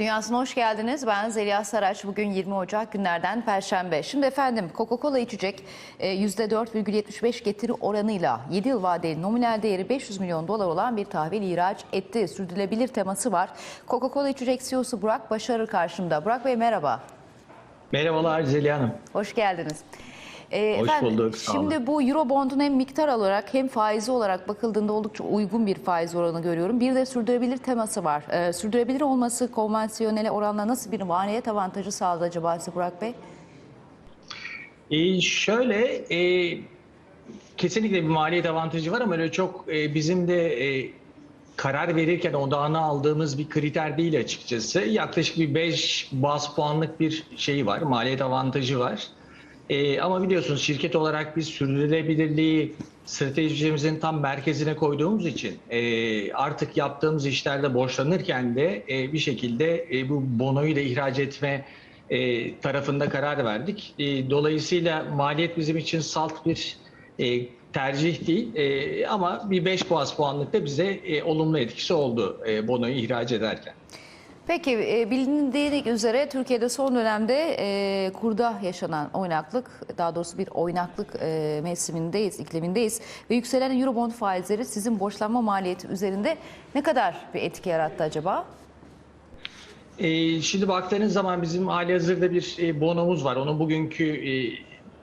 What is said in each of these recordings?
Dünyası'na hoş geldiniz. Ben Zeliha Saraç. Bugün 20 Ocak günlerden Perşembe. Şimdi efendim Coca-Cola içecek e, %4,75 getiri oranıyla 7 yıl vadeli nominal değeri 500 milyon dolar olan bir tahvil ihraç etti. Sürdürülebilir teması var. Coca-Cola içecek CEO'su Burak Başarır karşımda. Burak Bey merhaba. Merhabalar Zeliha Hanım. Hoş geldiniz. Ee, Hoş efendim, bulduk. Şimdi bu Eurobond'un hem miktar olarak hem faizi olarak bakıldığında oldukça uygun bir faiz oranı görüyorum. Bir de sürdürülebilir teması var. Ee, sürdürülebilir olması konvansiyonele oranla nasıl bir maliyet avantajı sağladı acaba size Burak Bey? Ee, şöyle e, kesinlikle bir maliyet avantajı var ama öyle çok e, bizim de e, karar verirken odağına aldığımız bir kriter değil açıkçası. Yaklaşık bir 5 bas puanlık bir şeyi var, maliyet avantajı var. E, ama biliyorsunuz şirket olarak biz sürdürülebilirliği stratejimizin tam merkezine koyduğumuz için e, artık yaptığımız işlerde borçlanırken de e, bir şekilde e, bu bonoyu da ihraç etme e, tarafında karar verdik. E, dolayısıyla maliyet bizim için salt bir e, tercih değil E, ama bir 5 bas puanlık da bize e, olumlu etkisi oldu e, bonoyu ihraç ederken. Peki e, üzere Türkiye'de son dönemde e, kurda yaşanan oynaklık, daha doğrusu bir oynaklık e, mevsimindeyiz, iklimindeyiz ve yükselen Eurobond faizleri sizin borçlanma maliyeti üzerinde ne kadar bir etki yarattı acaba? E, şimdi baktığınız zaman bizim hali hazırda bir e, bonomuz var. Onu bugünkü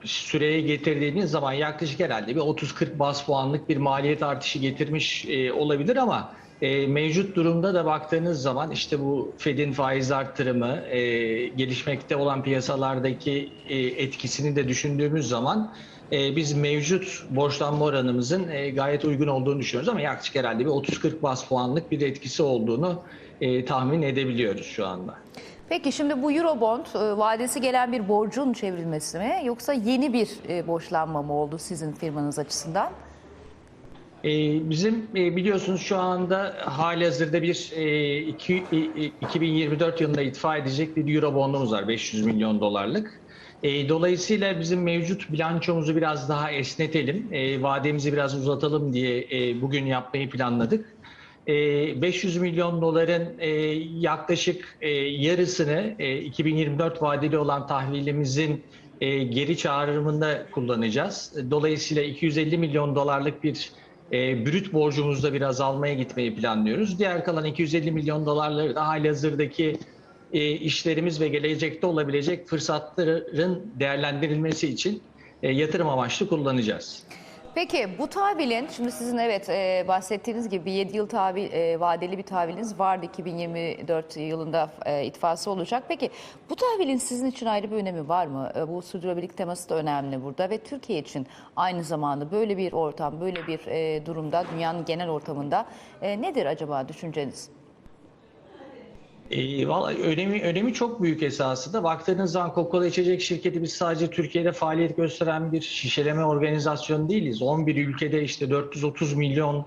süreye getirdiğiniz zaman yaklaşık herhalde bir 30-40 bas puanlık bir maliyet artışı getirmiş olabilir ama e, mevcut durumda da baktığınız zaman işte bu Fed'in faiz arttırımı, e, gelişmekte olan piyasalardaki e, etkisini de düşündüğümüz zaman e, biz mevcut borçlanma oranımızın e, gayet uygun olduğunu düşünüyoruz ama yaklaşık herhalde bir 30-40 bas puanlık bir etkisi olduğunu e, tahmin edebiliyoruz şu anda. Peki şimdi bu Eurobond e, vadesi gelen bir borcun çevrilmesi mi yoksa yeni bir e, borçlanma mı oldu sizin firmanız açısından? Ee, bizim e, biliyorsunuz şu anda hali hazırda bir e, iki- e, e, 2024 yılında itfa edecek bir Eurobondumuz var 500 milyon dolarlık. Dolayısıyla bizim mevcut bilançomuzu biraz daha esnetelim, vademizi biraz uzatalım diye bugün yapmayı planladık. E, 500 milyon doların yaklaşık yarısını e, 2024 vadeli olan tahvilimizin geri çağrımında kullanacağız. Dolayısıyla 250 milyon dolarlık bir e, brüt borcumuzda bir azalmaya gitmeyi planlıyoruz. Diğer kalan 250 milyon dolarları da hali hazırdaki e, işlerimiz ve gelecekte olabilecek fırsatların değerlendirilmesi için e, yatırım amaçlı kullanacağız. Peki bu tahvilin, şimdi sizin evet e, bahsettiğiniz gibi bir 7 yıl tahvil, e, vadeli bir tahviliniz vardı 2024 yılında e, itfası olacak. Peki bu tahvilin sizin için ayrı bir önemi var mı? E, bu sürdürülebilirlik teması da önemli burada ve Türkiye için aynı zamanda böyle bir ortam, böyle bir e, durumda, dünyanın genel ortamında e, nedir acaba düşünceniz? E, vallahi önemi, önemi çok büyük esasında. Baktığınız zaman Coca-Cola içecek şirketi biz sadece Türkiye'de faaliyet gösteren bir şişeleme organizasyonu değiliz. 11 ülkede işte 430 milyon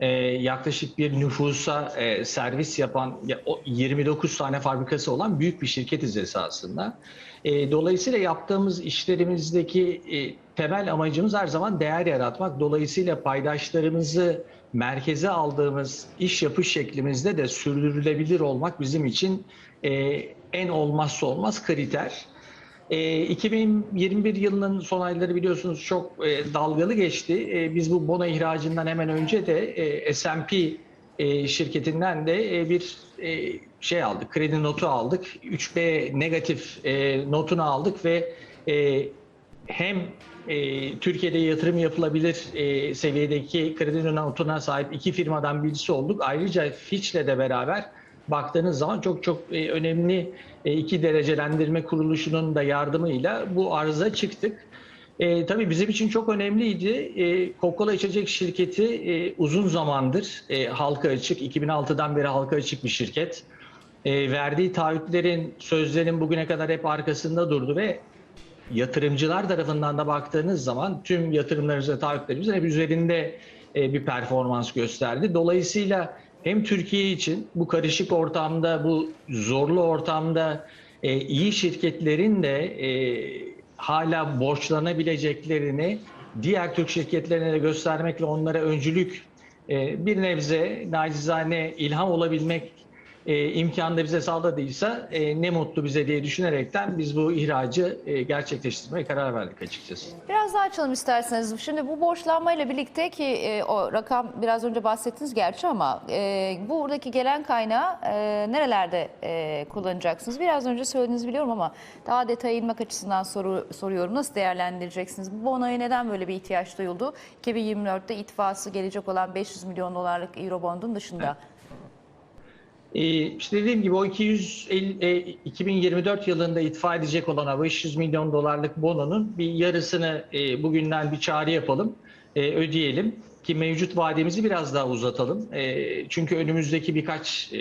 e, yaklaşık bir nüfusa e, servis yapan ya, o 29 tane fabrikası olan büyük bir şirketiz esasında. E, dolayısıyla yaptığımız işlerimizdeki e, temel amacımız her zaman değer yaratmak. Dolayısıyla paydaşlarımızı merkeze aldığımız iş yapış şeklimizde de sürdürülebilir olmak bizim için e, en olmazsa olmaz kriter. E, 2021 yılının son ayları biliyorsunuz çok e, dalgalı geçti. E, biz bu bono ihracından hemen önce de e, S&P e, şirketinden de e, bir e, şey aldık, kredi notu aldık. 3B negatif e, notunu aldık ve e, hem e, Türkiye'de yatırım yapılabilir e, seviyedeki kredi notuna sahip iki firmadan birisi olduk. Ayrıca Fitch'le de beraber baktığınız zaman çok çok e, önemli e, iki derecelendirme kuruluşunun da yardımıyla bu arıza çıktık. E, tabii bizim için çok önemliydi. E, Coca-Cola içecek şirketi e, uzun zamandır e, halka açık, 2006'dan beri halka açık bir şirket. E, verdiği taahhütlerin, sözlerin bugüne kadar hep arkasında durdu ve yatırımcılar tarafından da baktığınız zaman tüm yatırımlarımızda, taahhütlerimizin hep üzerinde e, bir performans gösterdi. Dolayısıyla hem Türkiye için bu karışık ortamda, bu zorlu ortamda e, iyi şirketlerin de e, hala borçlanabileceklerini diğer Türk şirketlerine de göstermek ve onlara öncülük bir nebze nacizane ilham olabilmek e, imkanı da bize sağladıysa e, ne mutlu bize diye düşünerekten biz bu ihracı e, gerçekleştirmeye karar verdik açıkçası. Biraz daha açalım isterseniz. Şimdi bu borçlanmayla birlikte ki e, o rakam biraz önce bahsettiniz gerçi ama e, buradaki gelen kaynağı e, nerelerde e, kullanacaksınız? Biraz önce söylediğinizi biliyorum ama daha detaya inmek açısından soru, soruyorum. Nasıl değerlendireceksiniz? Bu bonoya neden böyle bir ihtiyaç duyuldu? 2024'te itfası gelecek olan 500 milyon dolarlık Eurobond'un dışında. Ee, işte dediğim gibi o 250, e, 2024 yılında itfa edecek olan o 500 milyon dolarlık bononun bir yarısını e, bugünden bir çağrı yapalım, e, ödeyelim ki mevcut vademizi biraz daha uzatalım. E, çünkü önümüzdeki birkaç e,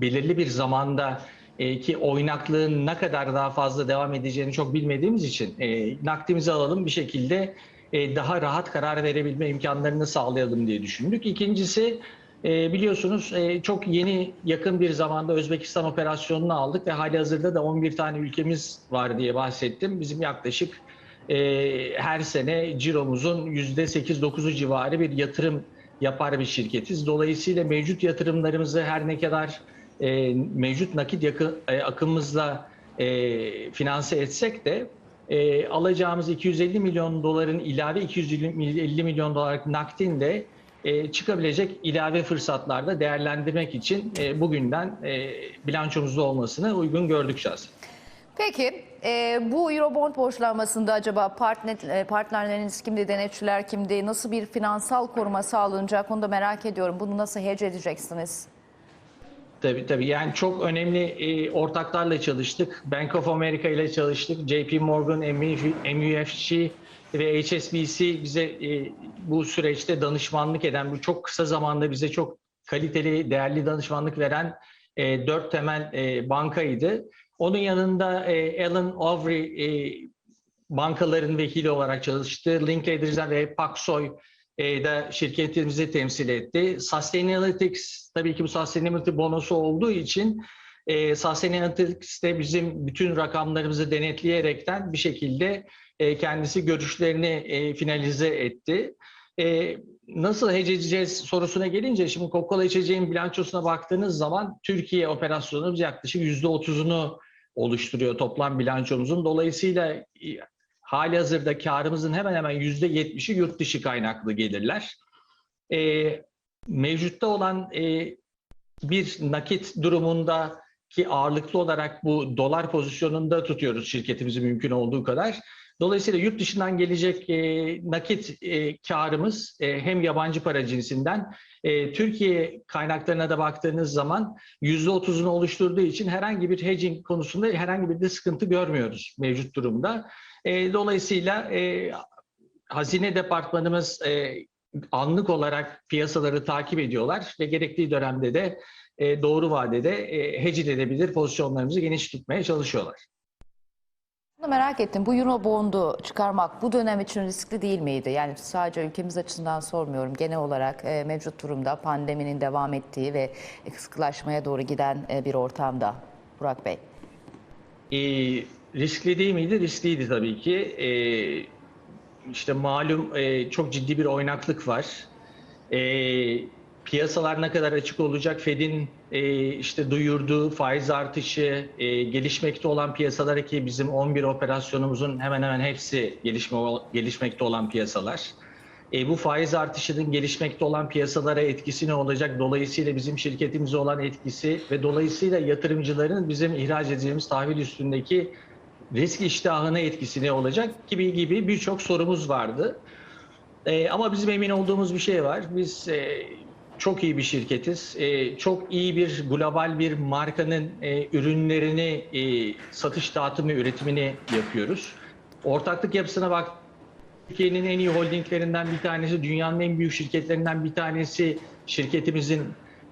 belirli bir zamanda e, ki oynaklığın ne kadar daha fazla devam edeceğini çok bilmediğimiz için e, nakdimizi alalım bir şekilde e, daha rahat karar verebilme imkanlarını sağlayalım diye düşündük. İkincisi e, biliyorsunuz e, çok yeni yakın bir zamanda Özbekistan operasyonunu aldık ve hali hazırda da 11 tane ülkemiz var diye bahsettim. Bizim yaklaşık e, her sene ciromuzun %8-9'u civarı bir yatırım yapar bir şirketiz. Dolayısıyla mevcut yatırımlarımızı her ne kadar e, mevcut nakit yakı, e, akımımızla e, finanse etsek de e, alacağımız 250 milyon doların ilave 250 milyon dolarlık nakdin de e, çıkabilecek ilave fırsatlarda değerlendirmek için e, bugünden e, bilançomuzda olmasını uygun gördük şahsen. Peki e, bu Eurobond borçlanmasında acaba partner, partnerleriniz kimdi, denetçiler kimdi, nasıl bir finansal koruma sağlanacak onu da merak ediyorum. Bunu nasıl hedge edeceksiniz? Tabii tabii yani çok önemli e, ortaklarla çalıştık. Bank of America ile çalıştık. JP Morgan, MUFG ve HSBC bize e, bu süreçte danışmanlık eden, bu çok kısa zamanda bize çok kaliteli, değerli danışmanlık veren e, dört temel e, bankaydı. Onun yanında e, Alan Overy e, bankaların vekili olarak çalıştı. Linklaters ve Paksoy da şirketimizi temsil etti. Sustainalytics tabii ki bu Sustainability bonusu olduğu için e, Sustainalytics de bizim bütün rakamlarımızı denetleyerekten bir şekilde e, kendisi görüşlerini e, finalize etti. E, nasıl hedge edeceğiz sorusuna gelince şimdi Coca-Cola içeceğin bilançosuna baktığınız zaman Türkiye operasyonumuz yaklaşık %30'unu oluşturuyor toplam bilançomuzun. Dolayısıyla e, hali hazırda karımızın hemen hemen %70'i yurt dışı kaynaklı gelirler. E, mevcutta olan e, bir nakit durumunda ki ağırlıklı olarak bu dolar pozisyonunda tutuyoruz şirketimizi mümkün olduğu kadar. Dolayısıyla yurt dışından gelecek e, nakit e, karımız e, hem yabancı para cinsinden e, Türkiye kaynaklarına da baktığınız zaman %30'unu oluşturduğu için herhangi bir hedging konusunda herhangi bir de sıkıntı görmüyoruz mevcut durumda. E, dolayısıyla e, Hazine Departmanımız e, anlık olarak piyasaları takip ediyorlar ve gerektiği dönemde de e, doğru vadede e, hedge edebilir pozisyonlarımızı geniş tutmaya çalışıyorlar. Bunu merak ettim. Bu Eurobond'u çıkarmak bu dönem için riskli değil miydi? Yani sadece ülkemiz açısından sormuyorum. Genel olarak e, mevcut durumda pandeminin devam ettiği ve sıkılaşmaya doğru giden e, bir ortamda. Burak Bey. E, riskli değil miydi? Riskliydi tabii ki. E, işte malum e, çok ciddi bir oynaklık var. E, piyasalar ne kadar açık olacak? Fed'in e, işte duyurduğu faiz artışı, e, gelişmekte olan piyasalara ki bizim 11 operasyonumuzun hemen hemen hepsi gelişme, gelişmekte olan piyasalar. E, bu faiz artışının gelişmekte olan piyasalara etkisi ne olacak? Dolayısıyla bizim şirketimize olan etkisi ve dolayısıyla yatırımcıların bizim ihraç edeceğimiz tahvil üstündeki risk iştahına etkisi ne olacak gibi gibi birçok sorumuz vardı. E, ama bizim emin olduğumuz bir şey var. Biz e, çok iyi bir şirketiz. E, çok iyi bir global bir markanın e, ürünlerini e, satış dağıtımı, üretimini yapıyoruz. Ortaklık yapısına bak Türkiye'nin en iyi holdinglerinden bir tanesi, dünyanın en büyük şirketlerinden bir tanesi şirketimizin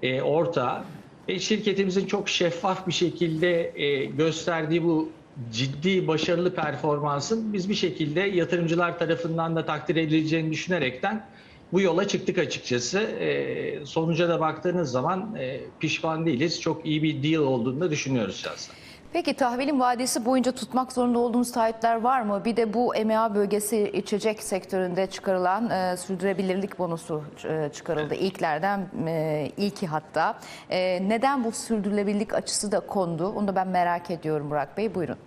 e, ortağı. Ve şirketimizin çok şeffaf bir şekilde e, gösterdiği bu ciddi başarılı performansın biz bir şekilde yatırımcılar tarafından da takdir edileceğini düşünerekten bu yola çıktık açıkçası. E, sonuca da baktığınız zaman e, pişman değiliz. Çok iyi bir deal olduğunu da düşünüyoruz şahsen. Peki tahvilin vadesi boyunca tutmak zorunda olduğunuz taahhütler var mı? Bir de bu EMEA bölgesi içecek sektöründe çıkarılan e, sürdürülebilirlik bonusu e, çıkarıldı. İlklerden e, ilki hatta. E, neden bu sürdürülebilirlik açısı da kondu? Onu da ben merak ediyorum Burak Bey. Buyurun.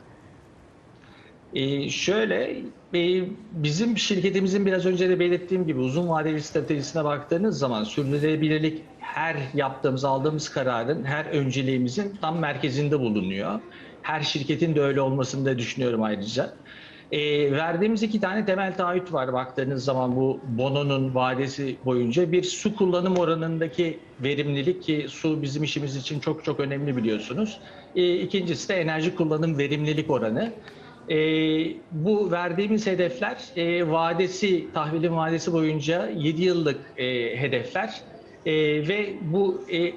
Ee, şöyle, e, bizim şirketimizin biraz önce de belirttiğim gibi uzun vadeli stratejisine baktığınız zaman sürdürülebilirlik her yaptığımız, aldığımız kararın, her önceliğimizin tam merkezinde bulunuyor. Her şirketin de öyle olmasını da düşünüyorum ayrıca. E, verdiğimiz iki tane temel taahhüt var baktığınız zaman bu bononun vadesi boyunca. Bir su kullanım oranındaki verimlilik ki su bizim işimiz için çok çok önemli biliyorsunuz. E, ikincisi de enerji kullanım verimlilik oranı. E, bu verdiğimiz hedefler e, vadesi, tahvilin vadesi boyunca 7 yıllık e, hedefler. E, ve bu e,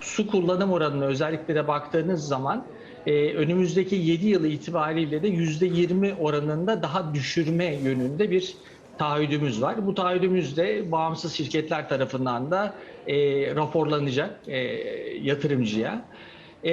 su kullanım oranına özellikle de baktığınız zaman e, önümüzdeki 7 yıl itibariyle de %20 oranında daha düşürme yönünde bir taahhüdümüz var. Bu taahhüdümüz de bağımsız şirketler tarafından da e, raporlanacak e, yatırımcıya. E,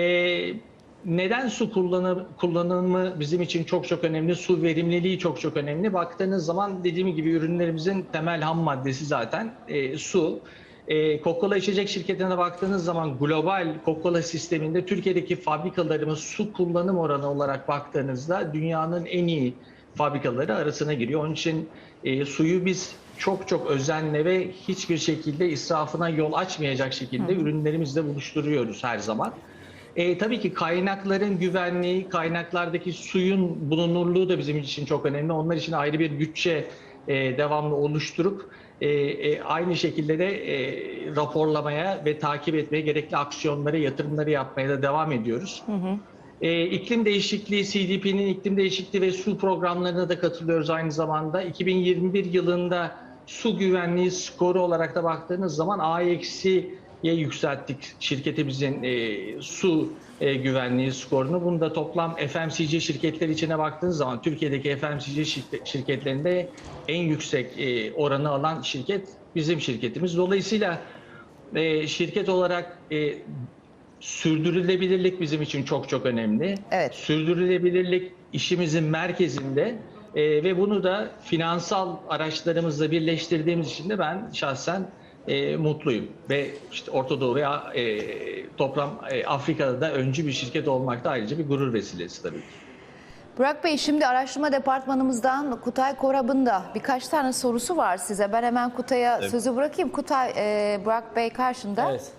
neden su kullanı, kullanımı bizim için çok çok önemli? Su verimliliği çok çok önemli. Baktığınız zaman dediğim gibi ürünlerimizin temel ham maddesi zaten e, su. E, Coca-Cola içecek şirketine baktığınız zaman global Coca-Cola sisteminde Türkiye'deki fabrikalarımız su kullanım oranı olarak baktığınızda dünyanın en iyi fabrikaları arasına giriyor. Onun için e, suyu biz çok çok özenle ve hiçbir şekilde israfına yol açmayacak şekilde ürünlerimizle buluşturuyoruz her zaman. E, tabii ki kaynakların güvenliği, kaynaklardaki suyun bulunurluğu da bizim için çok önemli. Onlar için ayrı bir bütçe e, devamlı oluşturup e, e, aynı şekilde de e, raporlamaya ve takip etmeye gerekli aksiyonları, yatırımları yapmaya da devam ediyoruz. E, iklim değişikliği, CDP'nin iklim değişikliği ve su programlarına da katılıyoruz aynı zamanda. 2021 yılında su güvenliği skoru olarak da baktığınız zaman A eksiye yükselttik şirketimizin e, su e, güvenliği skorunu. Bunu da toplam FMCG şirketler içine baktığınız zaman Türkiye'deki FMCG şirket- şirketlerinde en yüksek e, oranı alan şirket bizim şirketimiz. Dolayısıyla e, şirket olarak e, sürdürülebilirlik bizim için çok çok önemli. Evet. Sürdürülebilirlik işimizin merkezinde e, ve bunu da finansal araçlarımızla birleştirdiğimiz için de ben şahsen e, mutluyum. Ve işte Orta Doğu veya e, toplam e, Afrika'da da öncü bir şirket olmak da ayrıca bir gurur vesilesi tabii ki. Burak Bey şimdi araştırma departmanımızdan Kutay Korab'ın da birkaç tane sorusu var size. Ben hemen Kutay'a sözü bırakayım. Kutay, e, Burak Bey karşında. Evet.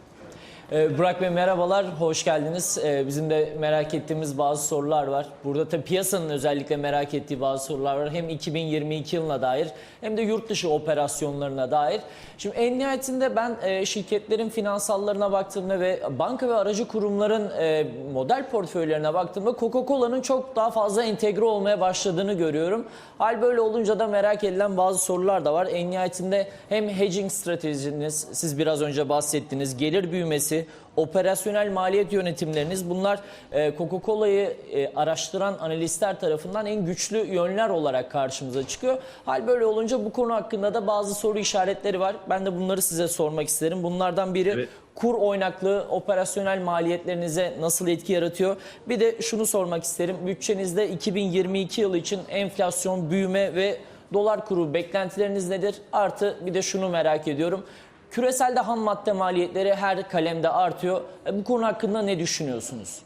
Ee, Burak Bey merhabalar, hoş geldiniz. Ee, Bizim de merak ettiğimiz bazı sorular var. Burada tabii piyasanın özellikle merak ettiği bazı sorular var. Hem 2022 yılına dair hem de yurt dışı operasyonlarına dair. Şimdi en nihayetinde ben e, şirketlerin finansallarına baktığımda ve banka ve aracı kurumların e, model portföylerine baktığımda Coca-Cola'nın çok daha fazla entegre olmaya başladığını görüyorum. Hal böyle olunca da merak edilen bazı sorular da var. En nihayetinde hem hedging stratejiniz, siz biraz önce bahsettiğiniz gelir büyümesi, operasyonel maliyet yönetimleriniz bunlar e, Coca-Cola'yı e, araştıran analistler tarafından en güçlü yönler olarak karşımıza çıkıyor. Hal böyle olunca bu konu hakkında da bazı soru işaretleri var. Ben de bunları size sormak isterim. Bunlardan biri Evet. kur oynaklığı operasyonel maliyetlerinize nasıl etki yaratıyor? Bir de şunu sormak isterim. Bütçenizde 2022 yılı için enflasyon, büyüme ve dolar kuru beklentileriniz nedir? Artı bir de şunu merak ediyorum. Küreselde ham madde maliyetleri her kalemde artıyor. E, Bu konu hakkında ne düşünüyorsunuz?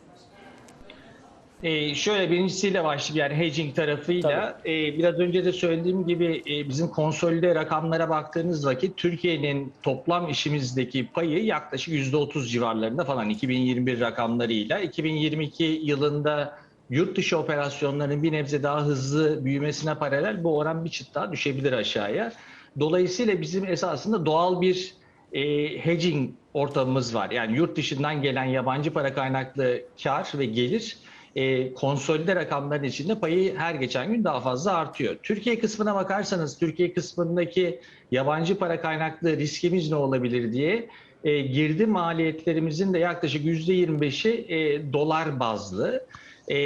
Ee, şöyle birincisiyle başlayayım yani hedging tarafıyla. Ee, biraz önce de söylediğim gibi e, bizim konsolide rakamlara baktığınız vakit Türkiye'nin toplam işimizdeki payı yaklaşık %30 civarlarında falan 2021 rakamlarıyla. 2022 yılında yurt dışı operasyonlarının bir nebze daha hızlı büyümesine paralel bu oran bir çıt daha düşebilir aşağıya. Dolayısıyla bizim esasında doğal bir e, hedging ortamımız var. Yani yurt dışından gelen yabancı para kaynaklı kar ve gelir e, konsolide rakamların içinde payı her geçen gün daha fazla artıyor. Türkiye kısmına bakarsanız Türkiye kısmındaki yabancı para kaynaklı riskimiz ne olabilir diye e, girdi maliyetlerimizin de yaklaşık %25'i e, dolar bazlı. E,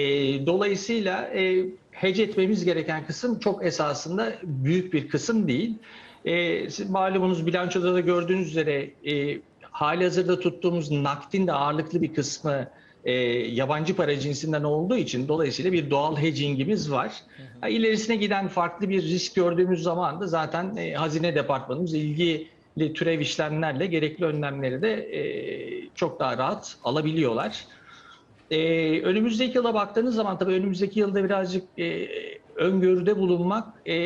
dolayısıyla e, hedge etmemiz gereken kısım çok esasında büyük bir kısım değil. E, siz malumunuz bilançoda da gördüğünüz üzere e, hali hazırda tuttuğumuz nakdin de ağırlıklı bir kısmı e, yabancı para cinsinden olduğu için dolayısıyla bir doğal hedgingimiz var. Ha, İlerisine giden farklı bir risk gördüğümüz zaman da zaten e, Hazine Departmanımız ilgili türev işlemlerle gerekli önlemleri de e, çok daha rahat alabiliyorlar. Ee, önümüzdeki yıla baktığınız zaman tabii önümüzdeki yılda birazcık e, öngörüde bulunmak e,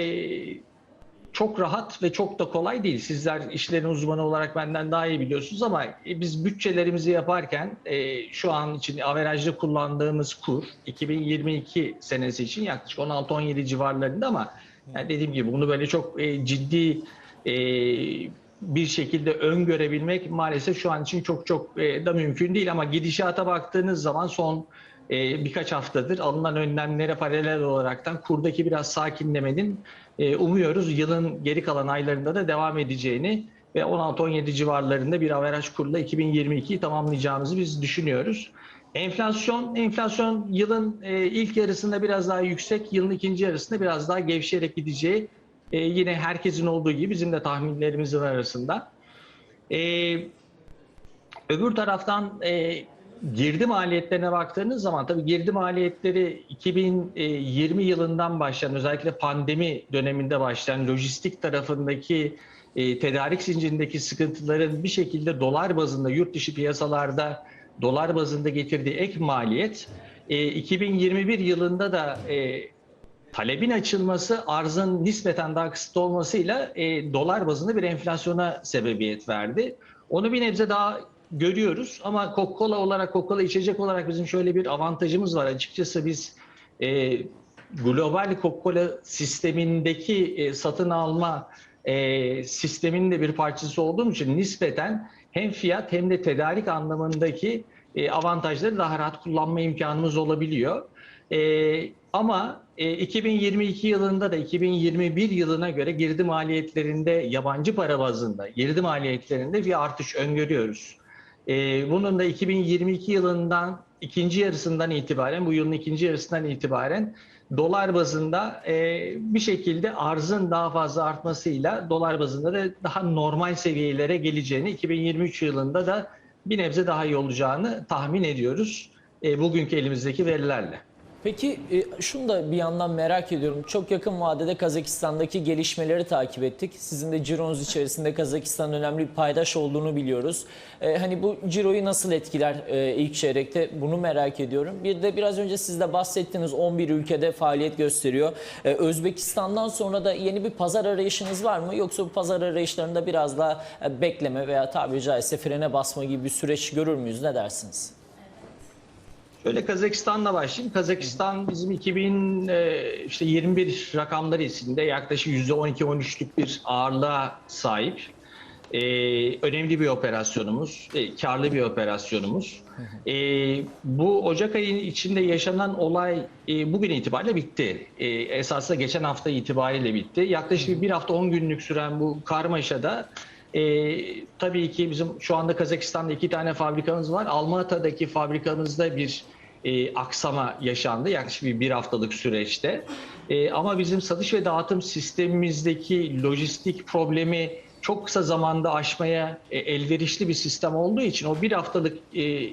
çok rahat ve çok da kolay değil. Sizler işlerin uzmanı olarak benden daha iyi biliyorsunuz ama e, biz bütçelerimizi yaparken e, şu an için averajda kullandığımız kur 2022 senesi için yaklaşık 16-17 civarlarında ama yani dediğim gibi bunu böyle çok e, ciddi e, bir şekilde öngörebilmek maalesef şu an için çok çok e, da mümkün değil ama gidişata baktığınız zaman son e, birkaç haftadır alınan önlemlere paralel olaraktan kurdaki biraz sakinlemenin e, umuyoruz yılın geri kalan aylarında da devam edeceğini ve 16-17 civarlarında bir averaj kurla 2022'yi tamamlayacağımızı biz düşünüyoruz. Enflasyon, enflasyon yılın ilk yarısında biraz daha yüksek, yılın ikinci yarısında biraz daha gevşeyerek gideceği e, yine herkesin olduğu gibi bizim de tahminlerimizin arasında. E, öbür taraftan e, girdi maliyetlerine baktığınız zaman tabii girdi maliyetleri 2020 yılından başlayan özellikle pandemi döneminde başlayan lojistik tarafındaki e, tedarik zincirindeki sıkıntıların bir şekilde dolar bazında yurt dışı piyasalarda dolar bazında getirdiği ek maliyet e, 2021 yılında da e, talebin açılması arzın nispeten daha kısıtlı olmasıyla e, dolar bazında bir enflasyona sebebiyet verdi. Onu bir nebze daha görüyoruz ama Coca-Cola olarak, Coca-Cola içecek olarak bizim şöyle bir avantajımız var. Açıkçası biz e, global Coca-Cola sistemindeki e, satın alma e, sisteminin de bir parçası olduğum için nispeten hem fiyat hem de tedarik anlamındaki e, avantajları daha rahat kullanma imkanımız olabiliyor. E, ama e, 2022 yılında da 2021 yılına göre girdi maliyetlerinde yabancı para bazında girdi maliyetlerinde bir artış öngörüyoruz. E, bunun da 2022 yılından ikinci yarısından itibaren bu yılın ikinci yarısından itibaren dolar bazında e, bir şekilde arzın daha fazla artmasıyla dolar bazında da daha normal seviyelere geleceğini 2023 yılında da bir nebze daha iyi olacağını tahmin ediyoruz e, bugünkü elimizdeki verilerle. Peki e, şunu da bir yandan merak ediyorum. Çok yakın vadede Kazakistan'daki gelişmeleri takip ettik. Sizin de cironuz içerisinde Kazakistan'ın önemli bir paydaş olduğunu biliyoruz. E, hani bu ciroyu nasıl etkiler e, ilk çeyrekte bunu merak ediyorum. Bir de biraz önce siz de bahsettiğiniz 11 ülkede faaliyet gösteriyor. E, Özbekistan'dan sonra da yeni bir pazar arayışınız var mı? Yoksa bu pazar arayışlarında biraz daha bekleme veya tabiri caizse frene basma gibi bir süreç görür müyüz? Ne dersiniz? Şöyle Kazakistan'la başlayayım. Kazakistan bizim 2021 rakamları içinde yaklaşık %12-13'lük bir ağırlığa sahip. Ee, önemli bir operasyonumuz, e, karlı bir operasyonumuz. Ee, bu Ocak ayı içinde yaşanan olay e, bugün itibariyle bitti. E, esasında geçen hafta itibariyle bitti. Yaklaşık bir hafta 10 günlük süren bu karmaşada e, tabii ki bizim şu anda Kazakistan'da iki tane fabrikamız var. Almata'daki fabrikamızda bir e, aksama yaşandı yaklaşık bir, bir haftalık süreçte. E, ama bizim satış ve dağıtım sistemimizdeki lojistik problemi çok kısa zamanda aşmaya e, elverişli bir sistem olduğu için o bir haftalık e,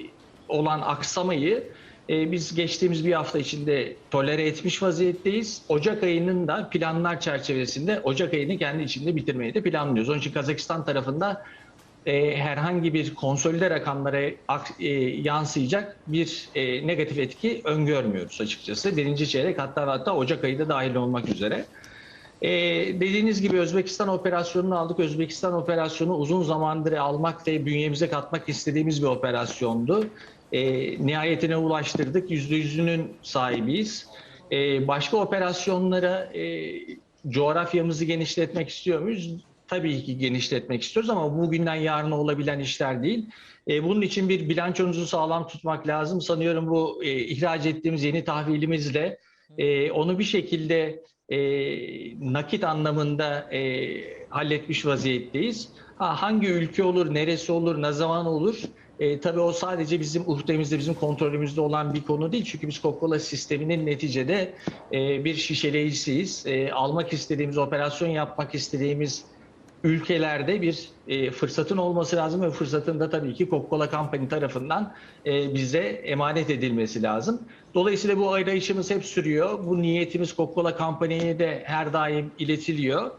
olan aksamayı e, biz geçtiğimiz bir hafta içinde tolere etmiş vaziyetteyiz. Ocak ayının da planlar çerçevesinde Ocak ayını kendi içinde bitirmeyi de planlıyoruz. Onun için Kazakistan tarafında e, herhangi bir konsolide rakamlara ak- e, yansıyacak bir negatif etki öngörmüyoruz açıkçası. Birinci çeyrek hatta hatta Ocak ayı da dahil olmak üzere. E, dediğiniz gibi Özbekistan operasyonunu aldık. Özbekistan operasyonu uzun zamandır almak ve bünyemize katmak istediğimiz bir operasyondu. E, nihayetine ulaştırdık. Yüzde yüzünün sahibiyiz. E, başka operasyonlara e, coğrafyamızı genişletmek istiyor muyuz? Tabii ki genişletmek istiyoruz ama bugünden yarına olabilen işler değil. E, bunun için bir bilançomuzu sağlam tutmak lazım. Sanıyorum bu e, ihraç ettiğimiz yeni tahvilimizle e, onu bir şekilde e, nakit anlamında e, halletmiş vaziyetteyiz. Ha, hangi ülke olur, neresi olur, ne zaman olur? E, tabii o sadece bizim uhdemizde, bizim kontrolümüzde olan bir konu değil. Çünkü biz Coca-Cola sisteminin neticede e, bir şişeleyicisiyiz. E, almak istediğimiz, operasyon yapmak istediğimiz ülkelerde bir e, fırsatın olması lazım ve fırsatın da tabii ki Coca-Cola Company tarafından e, bize emanet edilmesi lazım. Dolayısıyla bu arayışımız hep sürüyor. Bu niyetimiz Coca-Cola Company'ye de her daim iletiliyor.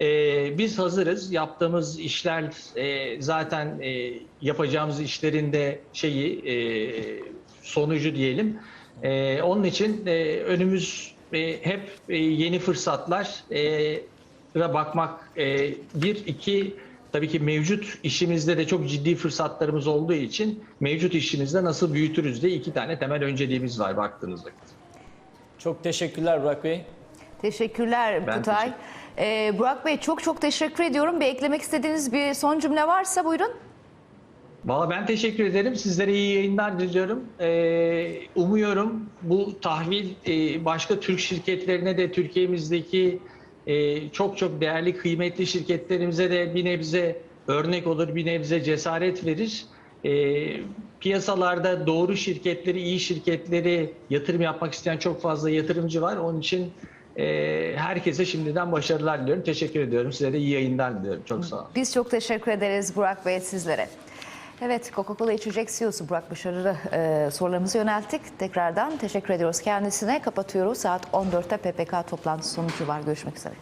E, biz hazırız. Yaptığımız işler e, zaten e, yapacağımız işlerin de şeyi e, sonucu diyelim. E, onun için e, önümüz e, hep e, yeni fırsatlar e, ra bakmak e, bir iki tabii ki mevcut işimizde de çok ciddi fırsatlarımız olduğu için mevcut işimizde nasıl büyütürüz diye iki tane temel önceliğimiz var baktığınız vakit. Çok teşekkürler Burak Bey. Teşekkürler Ben Kutay. Ee, Burak Bey çok çok teşekkür ediyorum. Bir eklemek istediğiniz bir son cümle varsa buyurun. Valla ben teşekkür ederim. Sizlere iyi yayınlar diliyorum. Ee, umuyorum bu tahvil e, başka Türk şirketlerine de Türkiye'mizdeki e, çok çok değerli kıymetli şirketlerimize de bir nebze örnek olur, bir nebze cesaret verir. E, piyasalarda doğru şirketleri, iyi şirketleri yatırım yapmak isteyen çok fazla yatırımcı var. Onun için herkese şimdiden başarılar diliyorum. Teşekkür ediyorum. Size de iyi yayınlar diliyorum. Çok sağ olun. Biz çok teşekkür ederiz Burak Bey sizlere. Evet Coca-Cola içecek CEO'su Burak Başarılı e, sorularımızı yönelttik. Tekrardan teşekkür ediyoruz kendisine. Kapatıyoruz. Saat 14'te PPK toplantısı sonucu var. Görüşmek üzere.